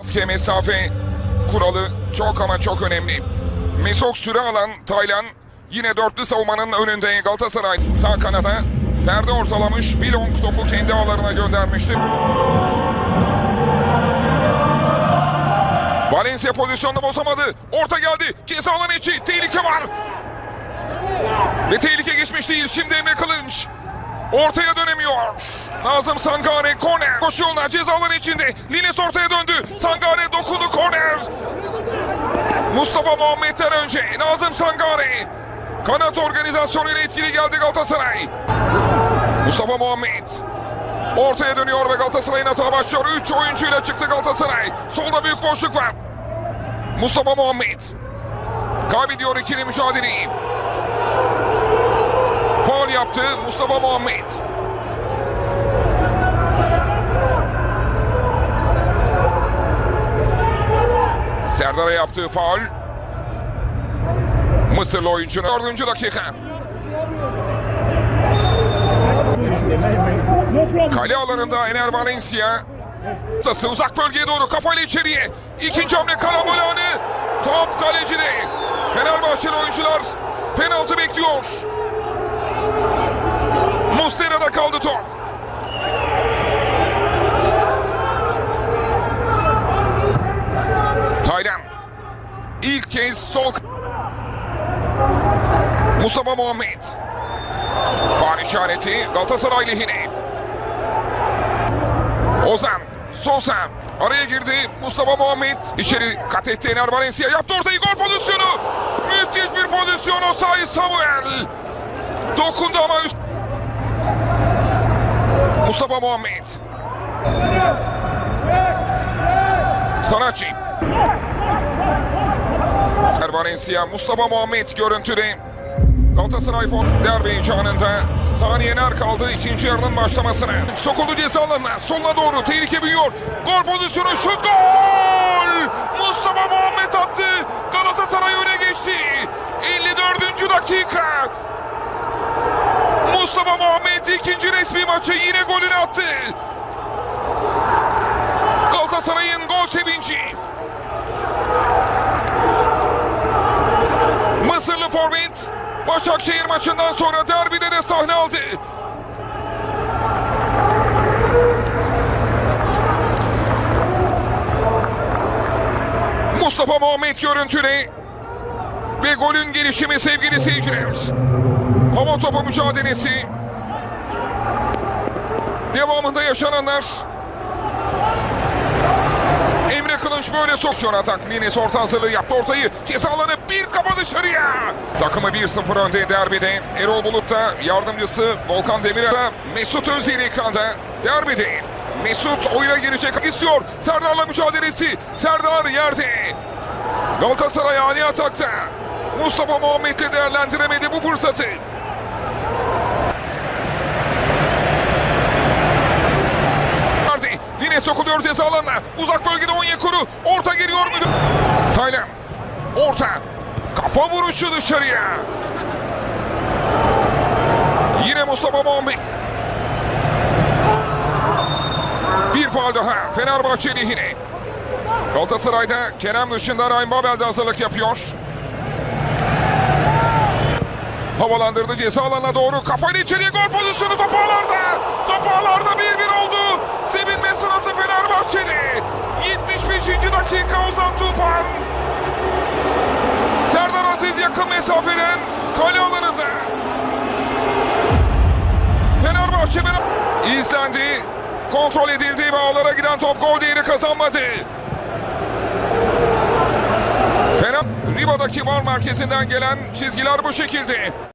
Maske mesafe kuralı çok ama çok önemli. Mesok süre alan Taylan yine dörtlü savunmanın önünde Galatasaray sağ kanada Ferdi ortalamış bir long topu kendi ağlarına göndermişti. Valencia pozisyonunu bozamadı. Orta geldi. Ceza alanı içi. Tehlike var. Ve tehlike geçmiş değil. Şimdi Emre Kılınç. Ortaya dönemiyor. Nazım Sangare korner. Koşuyorlar ceza alanı içinde. Lines ortaya döndü. Sangare dokundu korner. Mustafa Muhammed'den önce Nazım Sangare. Kanat organizasyonuyla etkili geldi Galatasaray. Mustafa Muhammed. Ortaya dönüyor ve Galatasaray'ın hata başlıyor. 3 oyuncuyla çıktı Galatasaray. Solda büyük boşluk var. Mustafa Muhammed. Kaybediyor ikili mücadeleyi. Faul yaptı Mustafa Muhammed. Serdar'a yaptığı faul. Mısırlı oyuncunun 4. dakika. Kale alanında Ener Valencia. Tası uzak bölgeye doğru kafayla içeriye. İkinci hamle karambol anı. Top kalecide. Fenerbahçeli oyuncular penaltı bekliyor. Muslera'da kaldı top. Taylan. Kez sol. Mustafa Muhammed. Faal işareti Galatasaray lehine. Ozan. Sosa. Araya girdi Mustafa Muhammed. İçeri kat etti Ener Valencia. Yaptı ortayı gol pozisyonu. Müthiş bir pozisyon Osayi Samuel. Dokundu ama üst... Mustafa Muhammed. Sanatçı. Valencia, Mustafa Muhammed görüntüde. Galatasaray derbi heyecanında saniyeler kaldı ikinci yarının başlamasına. Sokuldu ceza alanına soluna doğru tehlike büyüyor. Gol pozisyonu şut gol! Mustafa Muhammed attı. Galatasaray öne geçti. 54. dakika. Mustafa Muhammed ikinci resmi maçı yine golünü attı. Galatasaray'ın gol sevinci. Mısırlı forvet Başakşehir maçından sonra derbide de sahne aldı. Mustafa Muhammed görüntüle ve golün gelişimi sevgili seyirciler. Hava topu mücadelesi. Devamında yaşananlar. Emre Kılınç böyle sokuyor atak. Lines orta hazırlığı yaptı ortayı. Ceza alanı bir kafa dışarıya. Takımı 1-0 önde derbide. Erol Bulut da yardımcısı Volkan Demirel Mesut Özil ekranda. Derbide. Mesut oyuna girecek istiyor. Serdar'la mücadelesi. Serdar yerde. Galatasaray ani atakta. Mustafa Muhammed de değerlendiremedi bu fırsatı. Yine sokuluyor ceza alanına. Uzak bölgede Onyekuru. Orta geliyor müdür. Taylan. Orta. Kafa vuruşu dışarıya. Yine Mustafa Muhammed. Bir faal daha. Fenerbahçe lehine. Galatasaray'da Kerem dışında Ryan Babel de hazırlık yapıyor. Havalandırdı ceza alanına doğru. Kafayla içeriye gol pozisyonu top ağlarda. Top ağlarda 1-1 oldu. Mesafeden kale alanında. Fenerbahçe izlendi. Kontrol edildi ve ağlara giden top gol değeri kazanmadı. Fener Riva'daki var merkezinden gelen çizgiler bu şekilde.